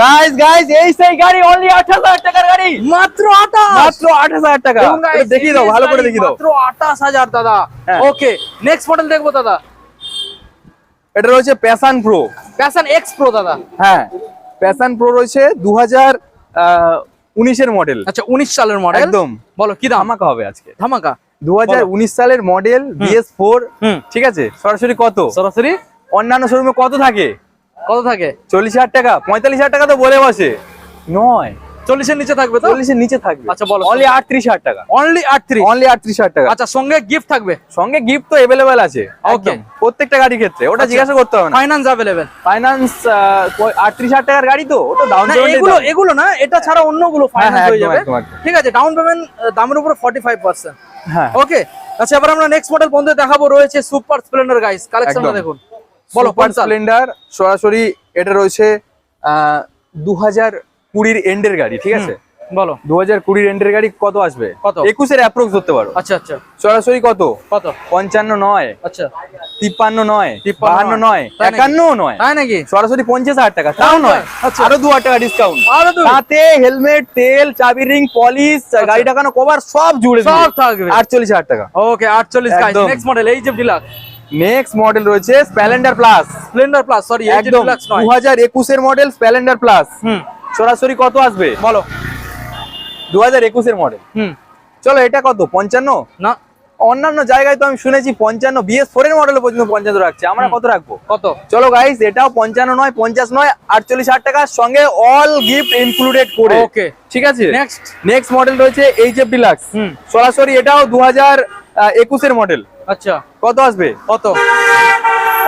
Guys guys এই সেই গাড়ি অনলি 8000 টাকার গাড়ি। মাত্র আঠাশ। মাত্র 8000 টাকা। দেখিয়ে দাও ভালো করে দেখিয়ে দাও। মাত্র আঠাশ হাজার দাদা। ওকে নেক্সট মডেল দেখব দাদা। এটা রয়েছে Passion Pro Passion X Pro দাদা। হ্যাঁ প্যাশন প্রো রয়েছে 2000 19 এর মডেল আচ্ছা উনিশ সালের মডেল একদম। বলো কি দাম? ধামাকা হবে আজকে। ধামাকা। 2019 সালের মডেল BS4 হুম। ঠিক আছে? সরাসরি কত? সরাসরি? অন্যান্য শোরুমে কত থাকে? কত থাকে? চল্লিশ হাজার টাকা। পঁয়তাল্লিশ হাজার টাকা তো বলে বসে। নয়। চল্লিশের নিচে থাকবে চল্লিশের নিচে থাকবে। আচ্ছা, বলো। অনলি আটত্রিশ হাজার টাকা। অনলি আট থ্রি অনলি আটত্রিশ হাজার টাকা। আচ্ছা সঙ্গে গিফট থাকবে? সঙ্গে গিফট তো এভেলেবেল আছে. একদম। প্রত্যেকটা গাড়ির ক্ষেত্রে। ওটা আচ্ছা। জিজ্ঞাসা করতে হবে ফাইন্যান্স অ্যাভেলেবেল ফাইন্যান্স আটত্রিশ হাজার টাকার গাড়ি তো? ওটা ডাউন এগুলো এগুলো না এটা ছাড়া অন্যগুলো ফাইন্যান্স হ্যাঁ, হয়ে যাবে। ঠিক আছে ডাউন পেমেন্ট দামের উপর ফর্টি ফাইভ পার্সেন্ট হ্যাঁ। ওকে আচ্ছা এবার আমরা নেক্সট মডেল বন্ধু দেখাবো। রয়েছে সুপার স্প্লেন্ডার গাইস কালেকশনটা দেখুন। সুপার স্প্লেন্ডার সরাসরি এটা রয়েছে দু হাজার কুড়ির এন্ডের গাড়ি ঠিক আছে? বলো। দু হাজার কুড়ির এন্ডের গাড়ি কত আসবে? কত? একুশের অ্যাপ্রোক্স ধরতে পারো। আচ্ছা আচ্ছা। সরাসরি কত? কত? পঞ্চান্ন নয়। আচ্ছা। তিপ্পান্ন নয়। বাহান্ন নয়। একান্ন নয়। তাই নাকি? সরাসরি পঞ্চাশ হাজার টাকা। তাও নয়। আচ্ছা। আরও দু হাজার টাকা ডিসকাউন্ট আরও তাতে হেলমেট তেল চাবি রিং পলিশ গাড়ি টাকানো কভার সব জুড়ে সব থাকবে। আটচল্লিশ হাজার টাকা। ওকে আটচল্লিশ নেক্সট মডেল এই যে ডিলাক্স নেক্সট মডেল রয়েছে Splendor Plus Splendor Plus sorry একদম দু হাজার একুশের মডেল স্প্লেন্ডার প্লাস হুম। সরাসরি কত আসবে? বলো। দু হাজার একুশের মডেল হুম। চলো এটা কত? পঞ্চান্ন? না। অন্যান্য জায়গায় তো আমি শুনেছি পঞ্চান্ন বিএস ফোর এর মডেল পর্যন্ত পঞ্চান্ন রাখছে। আমরা কত রাখব? কত? চলো গাইস এটাও পঞ্চান্ন নয় পঞ্চাশ নয় আটচল্লিশ হাজার টাকার সঙ্গে অল গিফট ইনক্লুডেড করে। ওকে ঠিক আছে? নেক্সট নেক্সট মডেল রয়েছে এইচ এফ ডিলাক্স হুম। সরাসরি এটাও দু হাজার একুশের মডেল আচ্ছা। কত আসবে? কত?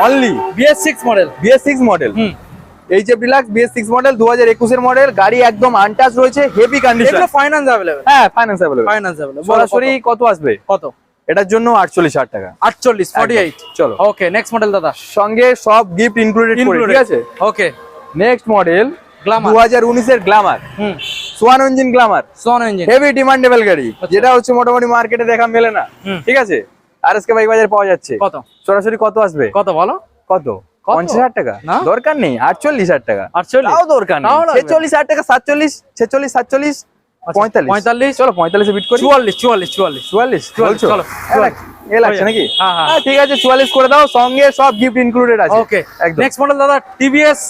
Only BS six model BS six model Deluxe BS six model দু হাজার একুশের মডেল গাড়ি একদম আনটাচ রয়েছে হেভি কন্ডিশন ফাইন্যান্স অ্যাভেলেবেল হ্যাঁ ফাইন্যান্স অ্যাভেলেবল ফাইন্যান্স অ্যাভেলেবল সরাসরি কত? আসবে? কত? এটার জন্য আটচল্লিশ হাজার টাকা। আটচল্লিশ ফর্টি এইট চলো। ওকে নেক্সট মডেল দাদা। সঙ্গে সব গিফট ইনক্লুডেড ঠিক আছে? Okay next model. দু হাজার উনিশের glamour Schwann engine glamour engine heavy demandable গাড়ি। যেটা হচ্ছে মোটামুটি মার্কেটে দেখা মেলে না। ঠিক আছে? আর এস কে বাইক বাজার পাওয়া যাচ্ছে। কত? সরাসরি কত আসবে? কত বলো? কত? কত? পঞ্চাশ হাজার টাকা? দরকার নেই আটচল্লিশ হাজার টাকা। আটচল্লিশ? দরকার নেই। ছেচল্লিশ হাজার টাকা সাতচল্লিশ ছেচল্লিশ সাতচল্লিশ পঁয়তাল্লিশ। পঁয়তাল্লিশ চলো পঁয়তাল্লিশে বিট করি। চুয়াল্লিশ চুয়াল্লিশ চুয়াল্লিশ। চুয়াল্লিশ চুয়াল্লিশ, চলো, এ লাগছে নাকি? হ্যাঁ, হ্যাঁ। হ্যাঁ ঠিক আছে চুয়াল্লিশ করে দাও সঙ্গে সব গিফট ইনক্লুডেড আছে। ওকে নেক্সট মডেল দাদা TVS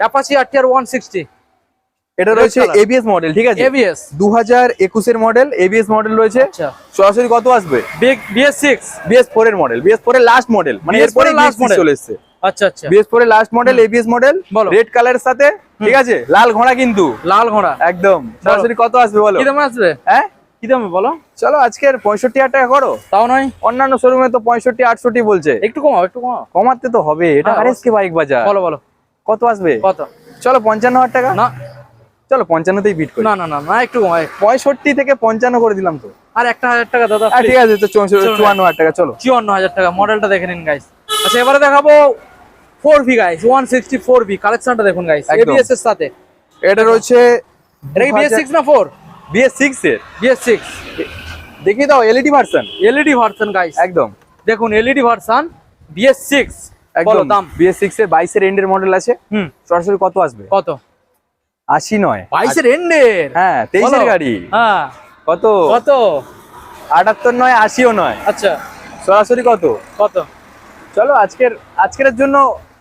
Apache RTR one sixty এটা রয়েছে। এবিএস মডেল ঠিক আছে? এবিএস দু হাজার একুশের মডেল এবিএস মডেল রয়েছে। আচ্ছা। সরাসরি কত আসবে? Big BS six BS four এর মডেল বিএস ফোর এর লাস্ট মডেল মানে এরপরে লাস্ট মডেল চলে এসেছে। আচ্ছা আচ্ছা। বিএস ফোর এর last model ABS model. Red কালারের সাথে ঠিক আছে? লাল ঘোড়া কিন্তু। লাল ঘোড়া। একদম। সরাসরি কত আসবে বলো? কি দামে আসবে? হ্যাঁ? কি দামে বলো? চলো আজকের পঁয়ষট্টি হাজার টাকা করো। তাও নয়? অন্যান্য শোরুমে তো পঁয়ষট্টি আটষট্টি বলছে। একটু কমাও একটু কমাও। কমাতে তো হবে এটা হ্যাঁ, আর এস কে বাইক বাজার। বলো বলো। কত আসবে? কত? চলো পঞ্চান্ন হাজার টাকা। না। চলো পঞ্চান্নতেই বিট করি। না না না না একটু পঁয়ষট্টি থেকে পঞ্চান্ন করে দিলাম তো। আর একটা হাজার টাকা দাদা হ্যাঁ ঠিক আছে তো চুয়ান্ন হাজার টাকা চলো। চুয়ান্ন হাজার টাকা মডেলটা দেখে নিন গাইস আচ্ছা এবারে দেখাবো four V guys one sixty four V কালেকশনটা দেখুন গাইস। এবিএস এর সাথে। এটা রয়েছে এটা কি বিএস সিক্স না ফোর বিএস সিক্স এর। বিএস সিক্স দেখিয়ে দাও LED version LED version guys একদম। দেখুন এলইডি ভার্সন বিএস সিক্স একদম। দাম। বিএস সিক্স এর বাইশের এন্ডের মডেল আছে। হুম। সরাসরি কত আসবে? কত? আশি নয়। বাইশের এন্ডের? হ্যাঁ তেইশের গাড়ি। হ্যাঁ। কত? কত? আটাত্তর নয় আশিও নয়। আচ্ছা। সরাসরি কত? কত? চলো আজকের আজকের জন্য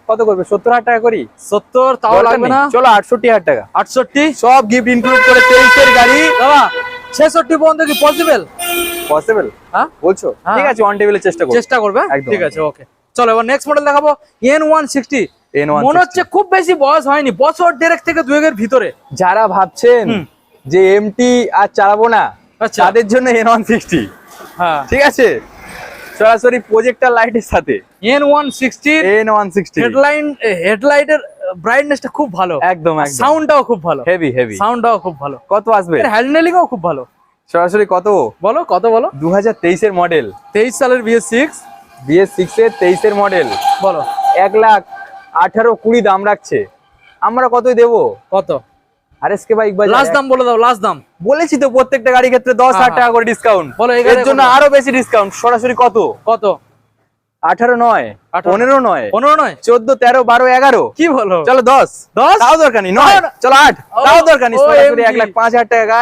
কত করবে? সত্তর হাজার টাকা করি? সত্তর তাও লাগবে না। চলো আটষট্টি হাজার টাকা। আটষট্টি? সব গিফট ইনক্লুড করে তেইশের গাড়ি। দাদা ছেষট্টি পর্যন্ত কি পসিবল পসিবল হ্যাঁ? বলছো? হ্যাঁ। ঠিক আছে অন টেবিলের চেষ্টা করো চেষ্টা করবে একদম, ঠিক আছে ওকে চলো এবার নেক্সট মডেল দেখাবো এন ওয়ান সিক্সটি N160 মনে হচ্ছে খুব বেশি বয়স হয়নি বছর দেড়েক থেকে দুয়েকের ভিতরে। যারা ভাবছেন যে এমটি আর চালাবো না আচ্ছা। তাদের জন্য এন ওয়ান সিক্সটি ঠিক আছে? সরাসরি প্রজেক্টর লাইটের সাথে। এন ওয়ান সিক্সটির এন ওয়ান সিক্সটি হেডলাইন হেডলাইটের ব্রাইটনেসটা খুব ভালো। একদম একদম। সাউন্ডটাও খুব ভালো। হেভি হেভি সাউন্ডটাও খুব ভালো। কত আসবে? হ্যান্ডেলিংও খুব ভালো। সরাসরি কত? বলো কত বলো? দু হাজার তেইশের মডেল তেইশ সালের বিএস সিক্স বিএস সিক্স এর তেইশের মডেল বলো। এক লাখ আঠারো কুড়ি দাম রাখছে। আমরা কতই দেবো? কত? আর এস কে বাইক বাজার লাস্ট দাম বলে দাও লাস্ট দাম। বলেছি তো প্রত্যেকটা গাড়ির ক্ষেত্রে দশ হাজার হ্যাঁ, টাকা করে ডিসকাউন্ট বলো, এর জন্য আরও বেশি ডিসকাউন্ট সরাসরি কত? কত? আঠারো নয়। পনেরো নয় পনেরো নয়? চোদ্দ তেরো বারো এগারো। কি বলো? চলো দশ। দশ? তাও দরকার নেই নয়। চলো আট। তাও দরকার নেই এক লাখ পাঁচ হাজার টাকা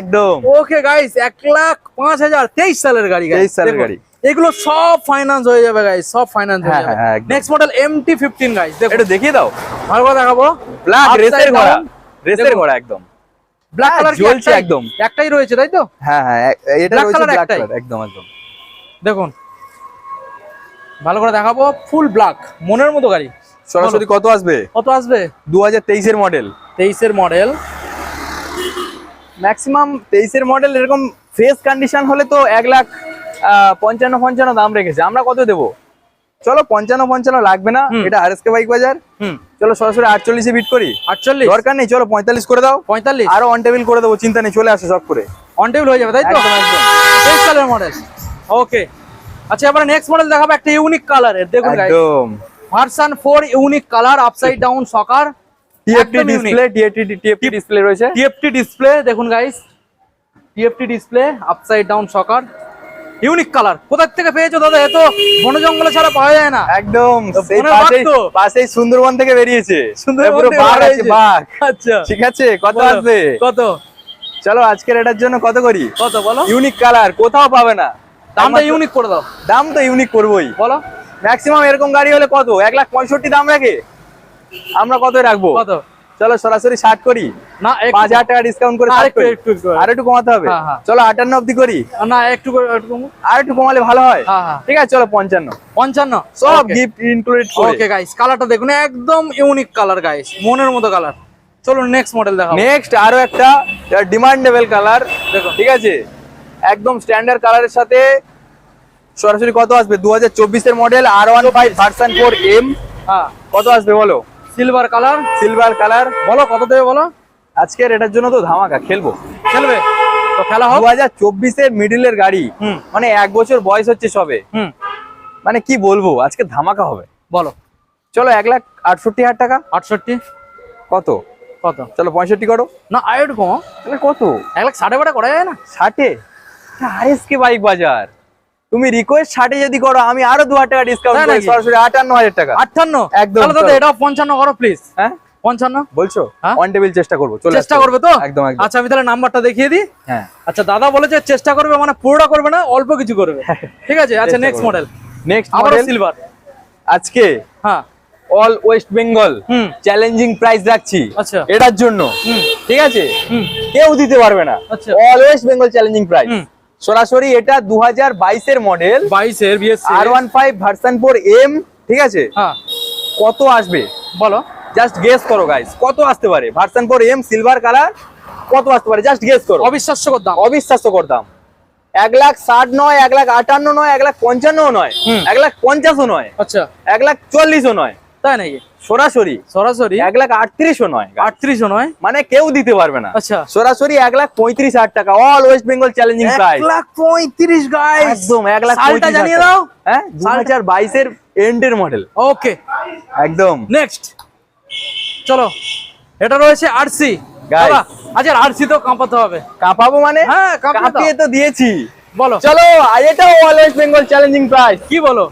একদম। ওকে গাইস এক লাখ পাঁচ হাজার তেইশ সালের গাড়ি। 23 সালের গাড়ি। এগুলো সব ফাইন্যান্স হয়ে যাবে গাইস সব ফাইন্যান্স হয়ে হ্যাঁ, যাবে। Next model MT fifteen guys দেখুন। এটা দেখিয়ে দাও। ভালো করে দেখাবো। ব্ল্যাক রেসের ঘোড়া। রেসের ঘোড়া একদম। ব্ল্যাক কালার জ্বলছে একদম। একটাই রয়েছে তাই তো? হ্যাঁ হ্যাঁ এটা রয়েছে ব্ল্যাক কালার একদম একদম। দেখুন। ভালো করে দেখাবো ফুল ব্ল্যাক মনের মতো গাড়ি। সরাসরি কত আসবে? কত আসবে? দু হাজার তেইশের মডেল তেইশের মডেল ম্যাক্সিমাম তেইশের মডেল এরকম ফ্রেশ কন্ডিশন হলে তো এক লাখ আহ, পঞ্চান্ন পঞ্চান্ন দাম রেখেছে। আমরা কত দেবো? চলো পঞ্চান্ন পঞ্চান্ন লাগবে না। এটা আরএসকে বাইক বাজার। চলো সরাসরি আটচল্লিশে বিট করি। আটচল্লিশ? দরকার নেই চলো পঁয়তাল্লিশ করে দাও। পঁয়তাল্লিশ? আরও অন টেবিল করে দেবো চিন্তা নেই চলে আসে সব করে অন টেবিল হয়ে যাবে তাই তো? মডেল ওকে আচ্ছা এবারে নেক্সট মডেল দেখাবো একটা ইউনিক কালারের দেখুন গাইস একদম। Version four unique colour upside down shocker TFT display TFT TFT display রয়েছে? টিএফটি ডিসপ্লে দেখুন guys TFT display upside down shocker unique colour কোথা থেকে পেয়েছ দাদা? এত বন জঙ্গলে ছাড়া পাওয়া যায় না। একদম সেই সুন্দরবন থেকে বেরিয়েছে। সুন্দরবন। আচ্ছা। ঠিক আছে কত আসবে? কত? চলো আজকের এটার জন্য কত করি? কত বলো? ইউনিক কালার কোথাও পাবে না। দামটা ইউনিক করে দাও। দাম তো ইউনিক করবোই। বলো। ম্যাক্সিমাম এরকম গাড়ি হলে কত? এক লাখ পঁয়ষট্টি দাম রাখে। আমরা কত রাখব? কত? চলো সরাসরি ষাট করি? না পাঁচ হাজার টাকা ডিসকাউন্ট করে না, 60 আরেকটু, করি। একটু, একটু। আর একটু কমাতে হবে? হ্যাঁ, হ্যাঁ। চলো আটান্ন অব্দি করি। না একটু আর একটু কমালে ভালো হয়। হ্যাঁ ঠিক আছে চলো পঞ্চান্ন। পঞ্চান্ন? সব গিফট ইনক্লুডেড ওকে গাইস কালারটা দেখুন একদম ইউনিক কালার গাইস মনের মতো কালার চলো নেক্সট মডেল দেখাবো। নেক্সট আরও একটা ডিমান্ডেবল কালার দেখুন। ঠিক আছে? একদম স্ট্যান্ডার্ড কালারের সাথে সরাসরি কত আসবে? দু হাজার চব্বিশের model R one five version four M কত আসবে বলো? সিলভার কালার সিলভার কালার বলো কত দেবে বলো আজকের এটার জন্য তো ধামাকা খেলব খেলবে তো খেলা দু হোক হাজার চব্বিশের মিডিলের গাড়ি মানে এক বছর বয়স হচ্ছে সবে মানে কি বলব আজকে ধামাকা হবে বলো চলো এক লাখ আটষট্টি হাজার টাকা আটষট্টি কত কত চলো পঁয়ষট্টি করো না আর একটু কম তাহলে কত এক লাখ ষাটে বাটা করা যায় না ষাটে আরএসকে বাইক বাজার তুমি রিকোয়েস্ট ষাটে যদি করো আমি আরও দু হাজার টাকা ডিসকাউন্ট সরাসরি আটান্ন হাজার টাকা। আটান্ন? একদম, দাদা এটা পঞ্চান্ন করো প্লিজ হ্যাঁ? পঞ্চান্ন? বলছো? হ্যাঁ? অন টেবিল চেষ্টা করব চলে চেষ্টা করবে তো? একদম আচ্ছা আমি তাহলে নাম্বারটা দেখিয়ে দিই। হ্যাঁ। আচ্ছা দাদা বলেছে চেষ্টা করবে মানে পুরোটা করবে না অল্প কিছু করবে। ঠিক আছে আচ্ছা নেক্সট মডেল নেক্সট আবারও সিলভার আজকে হ্যাঁ। All West Bengal challenging price রাখছি। আচ্ছা। এটার জন্য। ঠিক আছে? কেউ দিতে পারবে না। All West Bengal challenging price. সরাসরি এটা দু হাজার বাইশের মডেল বাইশের R one five version four M ঠিক আছে? হ্যাঁ। কত আসবে? বলো। জাস্ট গেস করো গাইস কত আসতে পারে? Version four M silver colour কত আসতে পারে? জাস্ট গেস করো। অবিশ্বাস্যকর দাম। অবিশ্বাস্যকর দাম। এক লাখ ষাট নয় এক লাখ আটান্ন নয় এক লাখ পঞ্চান্নও নয় এক লাখ পঞ্চাশও নয় আচ্ছা। এক লাখ চল্লিশও নয় তাই নাকি? সরাসরি। সরাসরি? এক লাখ আটত্রিশও নয় আটত্রিশও নয়? মানে কেউ দিতে পারবে না। আচ্ছা। সরাসরি এক লাখ পঁয়ত্রিশ হাজার টাকা। All West Bengal challenging price lakh পঁয়ত্রিশ একদম এক লাখ সালটা জানিয়ে দাও। হ্যাঁ? দু হাজার বাইশের এন্ডের মডেল ওকে একদম। নেক্সট চলো। এটা রয়েছে আরসি আচ্ছা আরসি তো কাঁপাতে হবে। কাঁপাবো মানে? হ্যাঁ, কাঁপিয়ে তো দিয়েছি। বলো। চলো এটাও all West Bengal challenging price কি বলো?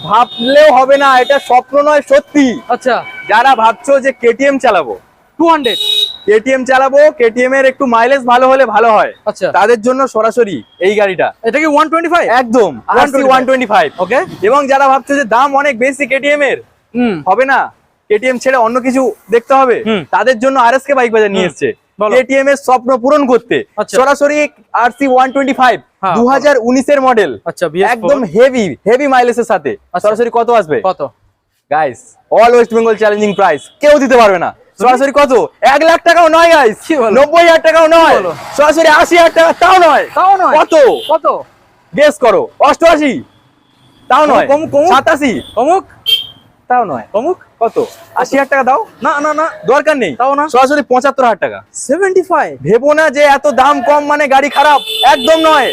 ভাবলেও হবে না এটা স্বপ্ন নয় সত্যি। আচ্ছা। যারা ভাবছ যে কেটিএম চালাবো টু হান্ড্রেড কেটিএম চালাবো কেটিএম এর একটু মাইলেজ ভালো হলে ভালো হয় আচ্ছা। তাদের জন্য সরাসরি এই গাড়িটা। এটা কি ওয়ান টোয়েন্টি ফাইভ একদম RC one twenty five okay এবং যারা ভাবছ যে দাম অনেক বেশি কেটিএম এর হুম। হবে না কেটিএম ছেড়ে অন্য কিছু দেখতে হবে হুম। তাদের জন্য আরএসকে বাইক বাজার নিয়ে। এসছে। কেটিএম এর স্বপ্ন পূরণ করতে আচ্ছা। সরাসরি আরসি ওয়ান টোয়েন্টি ফাইভ দু হাজার উনিশের মডেল আচ্ছা একদম হেভি হেভি মাইলেজের সাথে। আচ্ছা। সরাসরি কত আসবে? কত? Guys all West Bengal challenging price কেউ দিতে পারবে না। সরাসরি কত? এক লাখ টাকাও নয় গাইস? নব্বই হাজার টাকাও নয়। সরাসরি আশি হাজার টাকা তাও নয়। তাও নয়? কত? কত? গেস করো। অষ্টআশি। তাও নয়। সাতাশি। অমুক তাও নয়। অমুক? কত? আশি হাজার টাকা দাও। না না না দরকার নেই। তাও না? সরাসরি পঁচাত্তর হাজার টাকা। সেভেন্টি ফাইভ ভেবো না যে এত দাম কম মানে গাড়ি খারাপ। একদম নয়।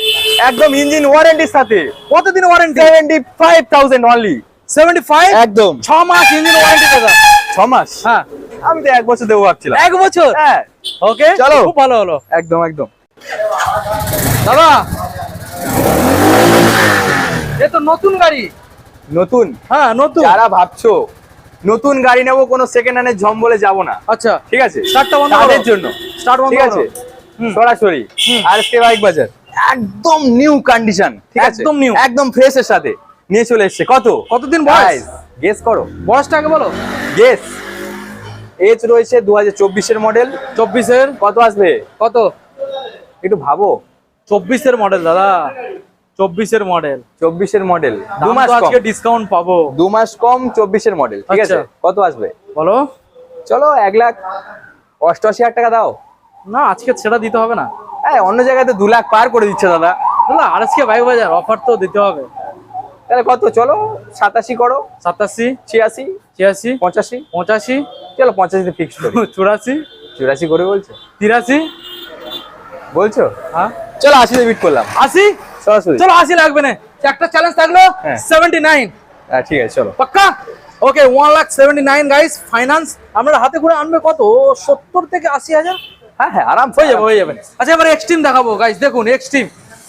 একদম ইঞ্জিন ওয়ারেন্টির সাথে। কতদিন warranty? Seventy five thousand only seventy five একদম। ছ মাস ইঞ্জিন ওয়ারেন্টি দাদা ছ মাস? হ্যাঁ। আমি তো এক বছর দেবো ভাবছিলাম। এক বছর? হ্যাঁ। ওকে? চলো। খুব ভালো হলো। একদম একদম। দাদা! এ তো নতুন গাড়ি। নতুন? হ্যাঁ নতুন। যারা ভাবছ নতুন গাড়ি নেব কোনো সেকেন্ড হ্যান্ডের ঝম বলে যাব না। আচ্ছা। ঠিক আছে? স্টার্টটা বন্ধ তাদের জন্য। স্টার্ট বন্ধ ঠিক আছে? সরাসরি। আর বাইক বাজার? একদম নিউ কন্ডিশন ঠিক আছে? একদম নিউ একদম ফ্রেশ এর সাথে। নিয়ে চলে এসেছে। কত? কতদিন বয়স? গেস করো। বয়সটা আগে বলো। গেস এজ রয়েছে দু হাজার চব্বিশের মডেল চব্বিশের? কত আসবে? কত? একটু ভাবো। চব্বিশের মডেল দাদা। চব্বিশের মডেল চব্বিশের মডেল দু মাস কম। আজকে ডিসকাউন্ট পাবো। দু মাস কম চব্বিশের মডেল ঠিক আছে? আচ্ছা। কত আসবে? বলো। চলো এক লাখ অষ্টআশি হাজার টাকা দাও। না আজকে সেটা দিতে হবে না। হ্যাঁ অন্য জায়গায় তো দু লাখ পার করে দিচ্ছে দাদা। দাদা আর আজকে বাইক বাজার অফার তো দিতে হবে। তাহলে কত? চলো সাতাশি করো। সাতাশি ছিয়াশি ছিয়াশি পঁচাশি। পঁচাশি। চলো পঁচাশিতে ফিক্স করি। চুরাশি। চুরাশি করে বলছো? তিরাশি। বলছো? হ্যাঁ। চলো আশিতে বিট করলাম। আশি? সরাসরি? চলো আশি লাগবে না একটা চ্যালেঞ্জ থাকল হ্যাঁ। সেভেন্টি নাইন হ্যাঁ ঠিক আছে চলো। পাক্কা? Okay one lakh seventy nine guys finance আমরা হাতে করে আনবে কত? সত্তর থেকে আশি হাজার? হ্যাঁ হ্যাঁ আরাম হয়ে যাবে হয়ে যাবে। আচ্ছা এবার এক্সট্রিম দেখাবো গাইস দেখুন Xtreme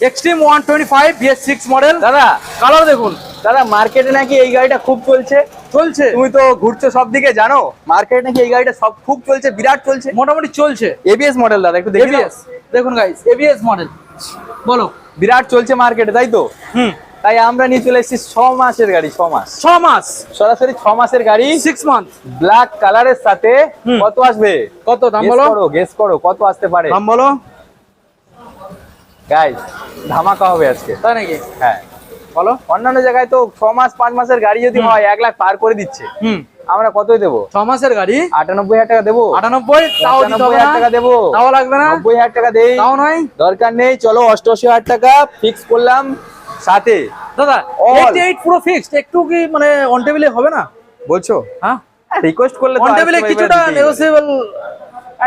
Xtreme one twenty five BS six model দাদা। কালার দেখুন। দাদা মার্কেটে নাকি এই গাড়িটা খুব চলছে? চলছে। তুমি তো ঘুরছো সব দিকে জানো? মার্কেটে নাকি এই গাড়িটা সব খুব চলছে বিরাট চলছে। মোটামুটি চলছে। এবিএস মডেল দাদা একটু এবিএস দেখুন গাইস এবিএস মডেল বলো। বিরাট চলছে মার্কেটে তাই তো? হুম। তাই আমরা নিয়ে চলে এসেছি ছ মাসের গাড়ি ছ মাস। ছ মাস। সরাসরি ছ মাসের গাড়ি। সিক্স মান্থ ব্ল্যাক কালারের সাথে কত আসবে? কত দাম বলো? গেস করো কত আসতে পারে? দাম বলো। গাইস ধামাকা হবে আজকে। তাই নাকি? হ্যাঁ। বলো। অন্যান্য জায়গায় তো ছ মাস পাঁচ মাসের গাড়ি যদি হয় এক লাখ পার করে দিচ্ছে। হুম। আমরা কতই দেবো? ছ মাসের গাড়ি। আটানব্বই হাজার টাকা দেবো। আটানব্বই হাজার টাকা দেবো। তাও লাগবে না। নব্বই হাজার টাকা দেই। তাও নয়। দরকার নেই চলো অষ্টআশি হাজার টাকা ফিক্স করলাম। সাথে। দাদা. এইটি পুরো ফিক্সড একটু কি মানে অন টেবিলে হবে না? বলছো? হ্যাঁ। রিকোয়েস্ট করলে অন টেবিলে কিছুটা নেগোসিয়েবল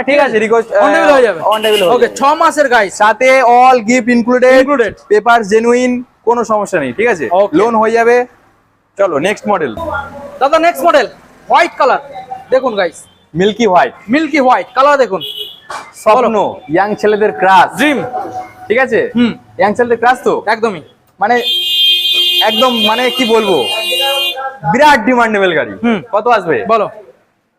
ঠিক আছে রিকোয়েস্ট অন টেবিল হয়ে যাবে। অন টেবিল ওকে ছ মাসের গাইস সাথে all gift included Included. Paper genuine কোনো সমস্যা নেই ঠিক আছে. লোন হয়ে যাবে। চলো নেক্সট মডেল দাদা নেক্সট মডেল হোয়াইট কালার দেখুন guys milky white milky white colour দেখুন। স্বপ্ন ইয়াং ছেলেদের ক্রাশ ড্রিম ঠিক আছে? হুম। ইয়াং ছেলেদের ক্রাশ তো? একদমই। মানে একদম মানে কি বলব? বিরাট ডিমান্ডেবল গাড়ি। হুম। কত আসবে? বলো।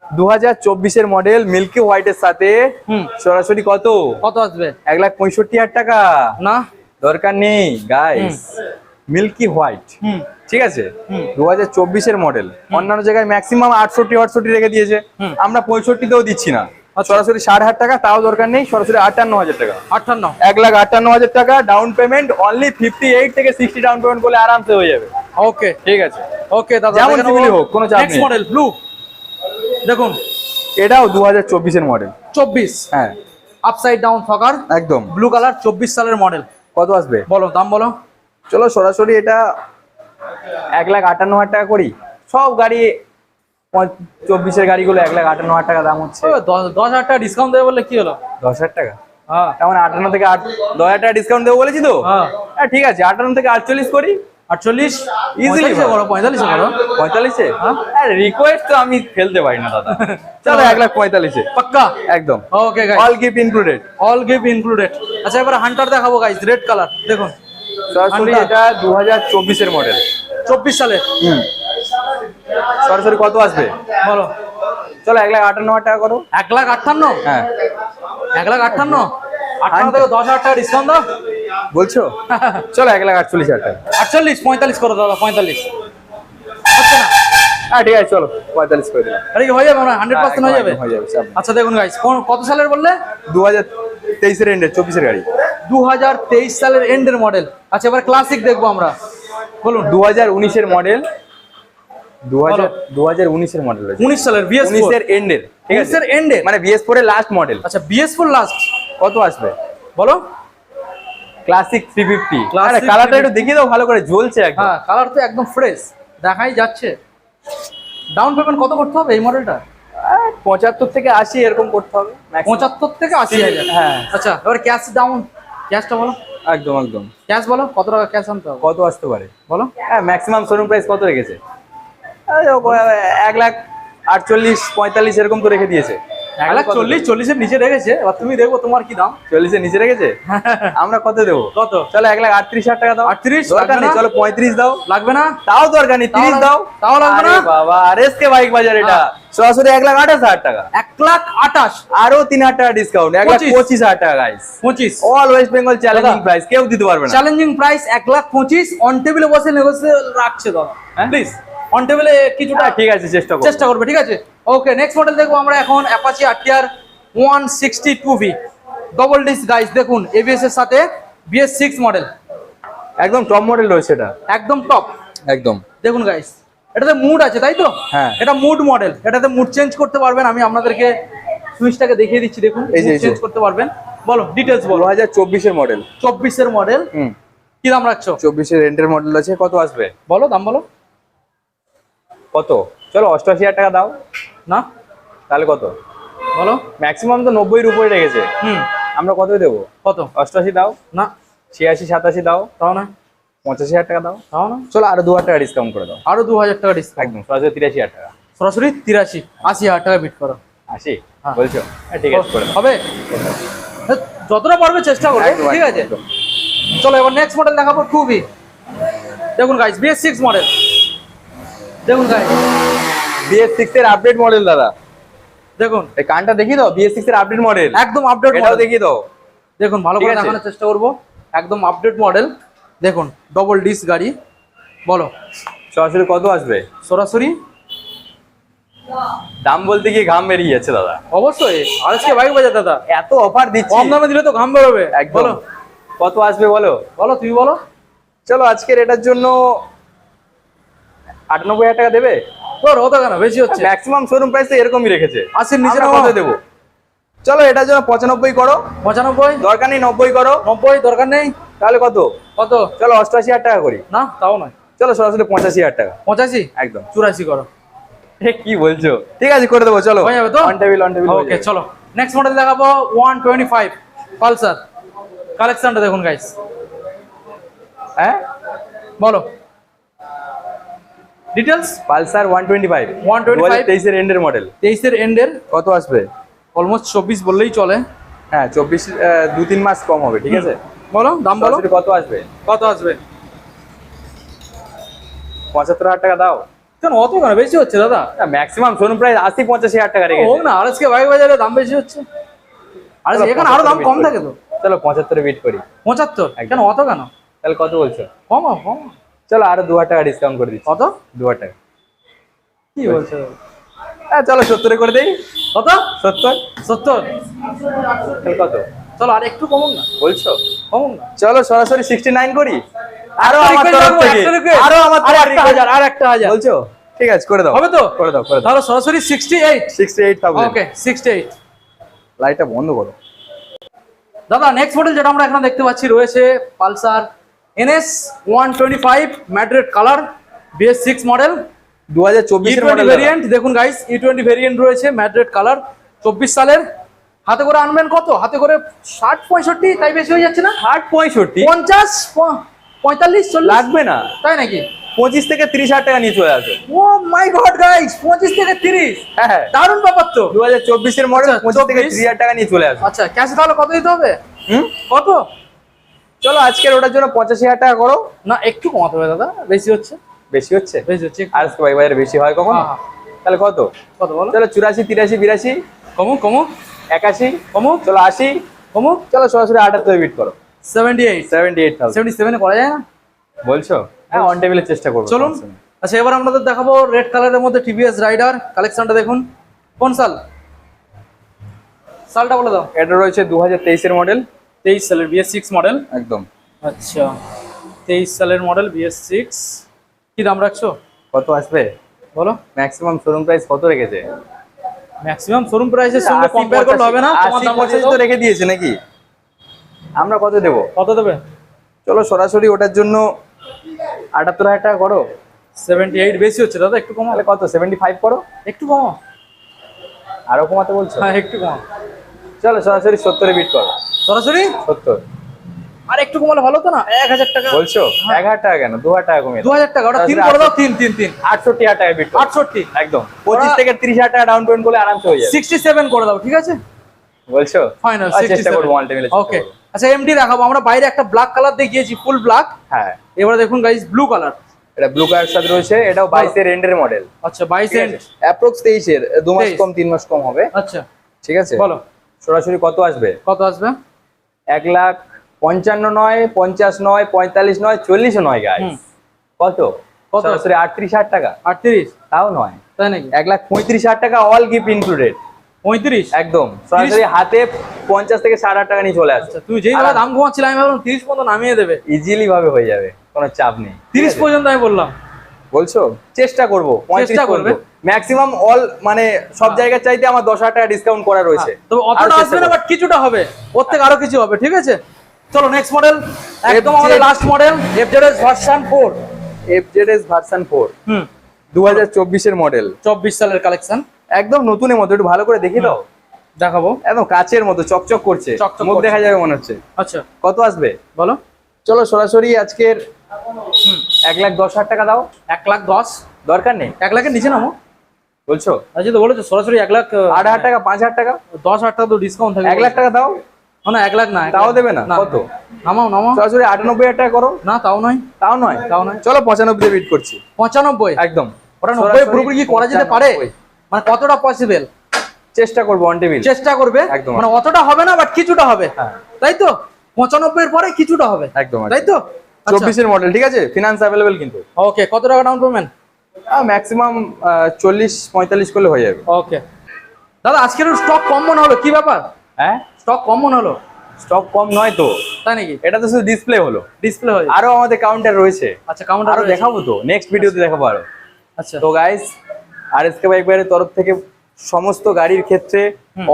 দু হাজার চব্বিশের মডেল মিল্কি হোয়াইটের সাথে হুম। সরাসরি কত? কত আসবে? এক লাখ পঁয়ষট্টি হাজার টাকা। না। দরকার নেই গাইস মিল্কি হোয়াইট। ঠিক আছে? দু হাজার চব্বিশের মডেল। অন্যান্য জায়গায় ম্যাক্সিমাম আটষট্টি আটষট্টি রেখে দিয়েছে। আমরা পঁয়ষট্টিতেও দিচ্ছি না। আচ্ছা। সরাসরি ষাট হাজার টাকা তাও দরকার নেই সরাসরি আটান্ন হাজার টাকা। আটান্ন। এক লাখ আটান্ন হাজার টাকা down payment only fifty eight থেকে সিক্সটি ডাউন পেমেন্ট করলে আরামসে হয়ে যাবে। ওকে ঠিক আছে? ওকে দাদা যেমন হোক, কোনো চাপ নেই। মডেল ব্লু দেখুন। এটাও দু হাজার চব্বিশের মডেল চব্বিশ। হ্যাঁ। আপসাইড ডাউন সকার একদম। ব্লু কালার চব্বিশ সালের মডেল কত আসবে? বলো দাম বলো। চলো সরাসরি এটা এক লাখ আটান্ন হাজার টাকা করি? সব গাড়ি চব্বিশের গাড়িগুলো এক লাখ আটান্ন হাজার টাকা দাম হচ্ছে। দশ হাজার টাকা ডিসকাউন্ট দেবে বললে কি হলো? দশ হাজার টাকা? হ্যাঁ। মানে আটান্ন থেকে আট দশ হাজার টাকা ডিসকাউন্ট দেবো বলেছি তো? হ্যাঁ। হ্যাঁ ঠিক আছে আটান্ন থেকে আটচল্লিশ করি। আটচল্লিশ? ইজিলি। করো পঁয়তাল্লিশে করো। পঁয়তাল্লিশে? হ্যাঁ? রিকোয়েস্ট তো আমি ফেলতে পারি না দাদা। চলো এক লাখ পঁয়তাল্লিশে। পাক্কা? একদম। Okay guys all gift included all included আচ্ছা এবার হান্টার দেখাবো গাইস রেড কালার দেখুন। সরাসরি এটা দু হাজার চব্বিশের মডেল। চব্বিশ সালে? হুম। সরাসরি কত আসবে? বলো। চলো এক লাখ আটান্ন হাজার টাকা করো। এক লাখ আটান্ন? হ্যাঁ। এক লাখ আটান্ন? আটান্ন থেকে দশ হাজার টাকা ডিসকাউন্ট দাও। বলছো? চলো এক লাখ আটচল্লিশ হাজার টাকা। আটচল্লিশ পঁয়তাল্লিশ করো দাদা পঁয়তাল্লিশ। হচ্ছে না? হ্যাঁ ঠিক আছে চলো পঁয়তাল্লিশ করে দিলাম। আরে কি হয়ে যাবে না হান্ড্রেড পার্সেন্ট হয়ে যাবে? হয়ে যাবে আচ্ছা দেখুন গাইস কত সালের বললে? দু হাজার তেইশের এন্ডে চব্বিশের গাড়ি। দু হাজার তেইশ সালের এন্ডের মডেল আচ্ছা এবার ক্লাসিক দেখব আমরা। বলুন। দু হাজার মডেল দু হাজার উনিশের মডেল উনিশ সালের বিএস উনিশের এন্ডের উনিশের এন্ডে মানে বিএস ফোর এর লাস্ট মডেল আচ্ছা বিএস ফোর লাস্ট কত আসবে? বলো। ক্লাসিক থ্রি ফিফটি কালারটা একটু দেখিয়ে দাও ভালো করে জ্বলছে হ্যাঁ কালার তো একদম ফ্রেশ দেখাই যাচ্ছে। ডাউন পেমেন্ট কত করতে হবে এই মডেলটা পঁচাত্তর থেকে আশি এরকম করতে হবে। পঁচাত্তর থেকে আশি হাজার। হ্যাঁ। আচ্ছা এবার ক্যাশ ডাউন ক্যাশটা বলো। একদম একদম। ক্যাশ বলো কত টাকা ক্যাশ আনতে হবে? কত আসতে পারে? বলো। হ্যাঁ ম্যাক্সিমাম শোরুম প্রাইস কত রেখেছে? এক লাখ আটচল্লিশ পঁয়তাল্লিশ এরকম তো রেখে দিয়েছে। এক লাখ চল্লিশ চল্লিশের নিচে রেখেছে। এবার তুমি দেখো তোমার কি দাম। চল্লিশের নিচে রেখেছে? আমরা কত দেবো? কত? চলো এক লাখ আটত্রিশ হাজার টাকা দাও। 38 দরকার নেই চলো পঁয়ত্রিশ দাও। লাগবে না? তাও দরকার নেই তিরিশ দাও। তাও লাগবে না? বাবা আর বাইক বাজার এটা। হ্যাঁ। সরাসরি এক লাখ আঠাশ হাজার টাকা। এক লাখ আঠাশ। আরও তিন হাজার টাকা ডিসকাউন্ট এক লাখ পঁচিশ। হাজার টাকা গাইস পঁচিশ। All West Bengal challenging price কেউ দিতে পারবে না। চ্যালেঞ্জিং প্রাইস এক লাখ পঁচিশ অন টেবিলে বসে নেগোসিয়েট রাখছে দাদা। হ্যাঁ? প্লিজ অন টেবিলে কিছুটা ঠিক আছে চেষ্টা করো চেষ্টা করবে ঠিক আছে? ওকে নেক্সট মডেল দেখব আমরা এখন Apache RTR one sixty two V double disc guys দেখুন এবিএস এর সাথে বিএস সিক্স মডেল একদম টপ মডেল রয়েছে এটা। একদম টপ একদম। দেখুন গাইস এটাতে মুড আছে তাই তো? হ্যাঁ। এটা মুড মডেল এটাতে মুড চেঞ্জ করতে পারবেন আমি আপনাদেরকে সুইচটাকে দেখিয়ে দিচ্ছি দেখুন এই। চেঞ্জ করতে পারবেন। বলো ডিটেলস বলো। হাজার চব্বিশের মডেল চব্বিশের মডেল হুম। কি দাম রাখছো? চব্বিশের রেন্টের মডেল আছে কত আসবে? বলো দাম বলো। কত? চলো অষ্টআশি হাজার টাকা দাও। না? তাহলে কত? বলো। ম্যাক্সিমাম তো নব্বইয়ের উপরে রেখেছে। হুম। আমরা কত দেবো? কত? অষ্টআশি দাও। না। ছিয়াশি সাতাশি দাও। তাও না। পঁচাশি হাজার টাকা দাও। তাও না। চলো আরও দু হাজার টাকা ডিসকাউন্ট করে দাও। আরও দু হাজার টাকা ডিসকাউন্ট একদম সরাসরি তিরাশি হাজার টাকা। সরাসরি তিরাশি আশি হাজার টাকা বিট করো। আশি? হ্যাঁ। বলছো? হ্যাঁ ঠিক আছে করে হবে? হ্যাঁ, যতটা পারবে চেষ্টা করবে ঠিক আছে। চলো এবার নেক্সট মডেল দেখাবো খুবই। দেখুন গাইস বিএস সিক্স মডেল দেখুন গাইস বিএস সিক্স এর আপডেট মডেল দাদা। দেখুন। এই কানটা দেখি দাও বিএস সিক্স এর আপডেট মডেল একদম আপডেট মডেল দেখি দাও। দেখুন ভালো করে। দেখানোর চেষ্টা করব। একদম আপডেট মডেল দেখুন ডবল ডিস গাড়ি। বলো। সরাসরি কত আসবে? সরাসরি? দাম বলতে গিয়ে ঘাম বেরিয়ে যাচ্ছে দাদা। অবশ্যই। আজকে বাইক বাজার দাদা। এত অফার দিচ্ছি। কম দামে দিলে তো ঘাম বেরোবে। বলো। কত আসবে বলো? বলো তুমি বলো। চলো আজকের এটার জন্য আটানব্বই হাজার টাকা দেবে? তোর হতো কেন? বেশি হচ্ছে। ম্যাক্সিমাম শোরুম প্রাইস তো এরকমই রেখেছে। আশির নিচে। কত দেবো। চলো এটার জন্য পঁচানব্বই করো। পঁচানব্বই? দরকার নেই নব্বই করো। নব্বই দরকার নেই। তাহলে কত? কত? চলো অষ্টআশি হাজার টাকা করি। না তাও নয়। চলো সরাসরি পঁচাশি হাজার টাকা। পঁচাশি? একদম। চুরাশি করো। এ, কি বলছো? ঠিক আছে করে দেবো চলো। হয়ে যাবে তো? On table on table okay চলো। নেক্সট মডেল দেখাবো ওয়ান টোয়েন্টি ফাইভ পালসার কালেকশনটা দেখুন গাইস হ্যাঁ? বলো। Details Pulsar one twenty five 125 তেইশের এন্ডের মডেল তেইশের এন্ডের কত আসবে? অলমোস্ট চব্বিশ বললেই চলে। হ্যাঁ চব্বিশ দু তিন মাস কম হবে ঠিক আছে? বলো দাম বলো। কত আসবে? কত আসবে? পঁচাত্তর হাজার টাকা দাও। কেন অত কেন? বেশি হচ্ছে দাদা? ম্যাক্সিমাম শোরুম প্রাইস আশি পঁচাশি হাজার টাকা হোক রেখেছে না আরএসকে বাইক বাজারে দাম বেশি হচ্ছে। আর এখানে আরও দাম কম থাকে। তো। চলো পঁচাত্তরে বিট করি। পঁচাত্তর। কেন অত কেন? তাহলে কত বলছো? কমাও কমাও। চলো আরও দু হাজার টাকা ডিসকাউন্ট করে দিচ্ছি। কত? দু হাজার টাকা। কি বলছো? হ্যাঁ চলো সত্তরে করে দেই। কত? সত্তর। সত্তর? কত? চলো আর একটু কমুন না। বলছো? কমুন না। চলো সরাসরি সিক্সটি নাইন করি। আরও আমার request তরফ থেকে। আরও আমার আর একটা হাজার আর একটা হাজার। বলছো? ঠিক আছে করে দাও। হবে তো? করে দাও করে দাও। তাহলে সরাসরি sixty eight sixty eight thousand okay sixty eight লাইটটা বন্ধ করো। দাদা নেক্সট মডেল যেটা আমরা এখানে দেখতে পাচ্ছি রয়েছে Pulsar NS one twenty five mad red colour BS six model দু হাজার মডেল ভেরিয়েন্ট দেখুন গাইস ই টোয়েন্টি ভেরিয়েন্ট রয়েছে ম্যাড্রেড কালার চব্বিশ সালের। হাতে করে আনবেন কত? হাতে করে ষাট পঁয়ষট্টি তাই বেশি হয়ে যাচ্ছে না? ষাট পঁয়ষট্টি। পঞ্চাশ পঁয়তাল্লিশ লাগবে না। তাই নাকি? পঁচিশ থেকে তিরিশ হাজার টাকা নিয়ে চলে আসবে। ও মাই গড গাইস পঁচিশ থেকে তিরিশ? হ্যাঁ দারুণ ব্যাপার তো। দু হাজার চব্বিশের মডেল আচ্ছা, পঁচিশ থেকে 24 তিরিশ হাজার টাকা নিয়ে চলে আসবে। আচ্ছা ক্যাশে তাহলে কত দিতে হবে? হুম? কত? চলো আজকের ওটার জন্য পঁচাশি হাজার টাকা করো। না একটু কমাতে হবে দাদা বেশি হচ্ছে। বেশি হচ্ছে? বেশি হচ্ছে। আর ভাই বাইরে বেশি হয় কখন? হ্যাঁ, হ্যাঁ। তাহলে কত? কত বলো? চলো চুরাশি তিরাশি বিরাশি। কমু কমু একাশি। কমু চলো আশি। কমু চলো সরাসরি আটাত্তর বিট করো। Seventy eight seventy eight seventy সেভেনে করা যায় না? বলছো? হ্যাঁ অন টেবিলের চেষ্টা করব চলুন। আচ্ছা এবার আপনাদের দেখাবো রেড কালারের মধ্যে টিভিএস রাইডার কালেকশনটা দেখুন। কোন সাল? সালটা বলে দাও। এটা রয়েছে দু হাজার তেইশের মডেল তেইশ সালের বিএস সিক্স মডেল একদম। আচ্ছা তেইশ সালের মডেল বিএস সিক্স কি দাম রাখছো? কত আসবে? বলো। ম্যাক্সিমাম শোরুম প্রাইস কত রেখেছে? ম্যাক্সিমাম শোরুম প্রাইসের সঙ্গে কম্পেয়ার করলে হবে না? তোমার দাম তো রেখে দিয়েছে নাকি? আমরা কত দেবো? কত দেবে? চলো সরাসরি ওটার জন্য আটাত্তর হাজার টাকা করো। সেভেন্টি এইট বেশি হচ্ছে দাদা একটু কমালে কত? সেভেন্টি ফাইভ করো। একটু কমাও। আরও কমাতে বলছো? হ্যাঁ একটু কমাও। চলো সরাসরি সত্তরে বিট করো। সরাসরি? সত্তর। আর একটু কমালে ভালো তো না? এক হাজার টাকা। বলছো? এক হাজার টাকা কেন? দু হাজার টাকা কমিয়ে দু হাজার টাকা। ওটা তিন করে দাও তিন তিন তিন। আটষট্টি হাজার টাকা বিট আটষট্টি। একদম। পঁচিশ থেকে তিরিশ হাজার টাকা ডাউন পেমেন্ট করলে আরামসে হয়ে যাবে। সিক্সটি সেভেন করে দাও ঠিক আছে? বলছো? ফাইনাল চেষ্টা করব মাল্টি ওকে আচ্ছা এমটি দেখাবো। আমরা বাইরে একটা ব্ল্যাক কালার দেখিয়েছি ফুল ব্ল্যাক হ্যাঁ। এবারে দেখুন গাইস ব্লু কালার এটা ব্লু কালার সাথে রয়েছে। এটাও বাইশের এন্ডের মডেল আচ্ছা বাইশ এন্ড অ্যাপ্রক্স তেইশের। দু মাস কম তিন মাস কম হবে। আচ্ছা। ঠিক আছে? বলো। সরাসরি কত আসবে? কত আসবে? এক লাখ পঞ্চান্ন নয় পঞ্চাশ নয় পঁয়তাল্লিশ নয় চল্লিশ নয় হুম। কত? কত? সরাসরি আটত্রিশ হাজার টাকা। আটত্রিশ? তাও নয়। তাই নাকি? এক লাখ পঁয়ত্রিশ হাজার টাকা অল গিফট ইনক্লুডেড পঁয়ত্রিশ? একদম। সরাসরি হাতে পঞ্চাশ থেকে টাকা নিয়ে চলে আসছে আচ্ছা তুই যেই দাম কমাচ্ছিল আমি ভাবলাম তিরিশ পর্যন্ত নামিয়ে দেবে। ইজিলি ভাবে হয়ে যাবে কোনো চাপ নেই। তিরিশ পর্যন্ত আমি বললাম। বলছো? চেষ্টা করব চেষ্টা করবে। ম্যাক্সিমাম অল মানে সব জায়গার চাইতে আমার দশ হাজার টাকা ডিসকাউন্ট করা রয়েছে। তবে অতটা আসবে না বাট কিছুটা হবে। ওর থেকে আরও কিছু হবে ঠিক আছে? চলো নেক্সট মডেল একদম আমাদের last model FZS version four FZS version four হুম। দু হাজার চব্বিশের মডেল চব্বিশ সালের কালেকশন একদম নতুনের মতো একটু ভালো করে দেখি দাও। দেখাবো। একদম কাচের মতো চকচক করছে। মুখ দেখা যাবে মনে হচ্ছে। আচ্ছা। কত আসবে? বলো। চলো সরাসরি আজকের এক লাখ দশ হাজার টাকা দাও। এক লাখ দশ। দরকার নেই। এক লাখের নিচে নামো। বলছো? আচ্ছা তো বলেছ সরাসরি এক লাখ আট হাজার টাকা পাঁচ হাজার টাকা? দশ হাজার টাকা তো ডিসকাউন্ট থাকবে এক লাখ টাকা দাও। না এক লাখ না তাও দেবে না? কত? নামাও নামাও। সরাসরি আটানব্বই হাজার টাকা করো। না তাও নয়। তাও নয়? তাও নয়। চলো পঁচানব্বই বিট করছি। পঁচানব্বই? একদম। ওটা নব্বই পুরোপুরি কি করা যেতে পারে? মানে কতটা পসিবল চেষ্টা করব অন টেবিল চেষ্টা করবে? একদম। মানে অতটা হবে না বাট কিছুটা হবে। হ্যাঁ। তাই তো? পঁচানব্বই এর পরে কিছুটা হবে। একদম তাই তো? আচ্ছা। চব্বিশের মডেল ঠিক আছে? ফিনান্স অ্যাভেলেবেল কিন্তু। ওকে কত টাকা ডাউন পেমেন্ট ম্যাক্সিমাম চল্লিশ পঁয়তাল্লিশ করলে হয়ে যাবে। ওকে দাদা আজকের স্টক কম মনে হলো কি ব্যাপার? হ্যাঁ? স্টক কম মনে হলো? স্টক কম নয় তো। তাই নাকি? এটা তো শুধু ডিসপ্লে হলো। ডিসপ্লে হয়ে আরও আমাদের কাউন্টার রয়েছে। আচ্ছা কাউন্টার আরও দেখাবো তো। নেক্সট ভিডিওতে দেখাবো আরও। আচ্ছা। তো গাইস আর এস কে বাইকের তরফ থেকে সমস্ত গাড়ির ক্ষেত্রে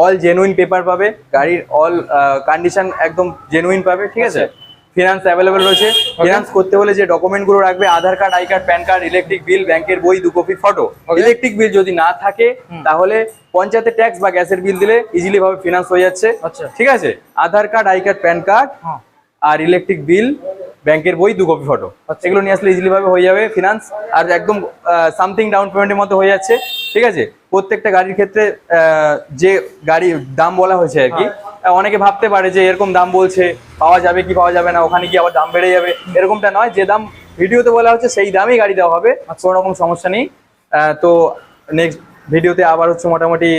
অল জেনুইন পেপার পাবে। গাড়ির অল কন্ডিশন একদম জেনুইন পাবে ঠিক আছে? ফিনান্স অ্যাভেলেবেল রয়েছে। ফিনান্স করতে হলে যে ডকুমেন্টগুলো রাখবে Aadhaar card I card PAN card electric bill ব্যাংকের বই দু কপি ফটো ইলেকট্রিক বিল যদি না থাকে তাহলে পঞ্চায়েতের ট্যাক্স বা গ্যাসের বিল দিলে ইজিলি ভাবে ফিনান্স হয়ে যাচ্ছে। আচ্ছা। ঠিক আছে? Aadhaar card I card PAN card R electric bill ব্যাংকের বই দু কপি ফটো আচ্ছা। এগুলো নিয়ে আসলে ইজিলি ভাবে হয়ে যাবে ফিনান্স আর একদম সামথিং ডাউন পেমেন্টের মতো হয়ে যাচ্ছে। ঠিক আছে? প্রত্যেকটা গাড়ির ক্ষেত্রে যে গাড়ির দাম বলা হয়েছে আর কি হ্যাঁ। অনেকে ভাবতে পারে যে এরকম দাম বলছে পাওয়া যাবে কি পাওয়া যাবে না ওখানে কি আবার দাম বেড়ে যাবে। এরকমটা নয় যে দাম ভিডিওতে বলা হচ্ছে সেই দামই গাড়ি দেওয়া হবে আচ্ছা। কোনো রকম সমস্যা নেই। তো নেক্সট ভিডিওতে আবার হচ্ছে মোটামুটি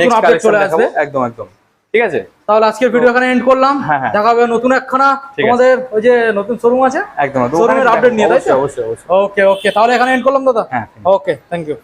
নেক্সট কালেকশন দেখাবো। একদম একদম। ঠিক আছে? তাহলে আজকের ভিডিও এখানে এন্ড করলাম। হ্যাঁ, হ্যাঁ। দেখা হবে নতুন একখানা। তোমাদের ওই যে নতুন শোরুম আছে একদম শোরুমের আপডেট নিয়ে তাই তো? অবশ্যই অবশ্যই। ওকে ওকে তাহলে এখানে এন্ড করলাম দাদা? হ্যাঁ ওকে থ্যাংক ইউ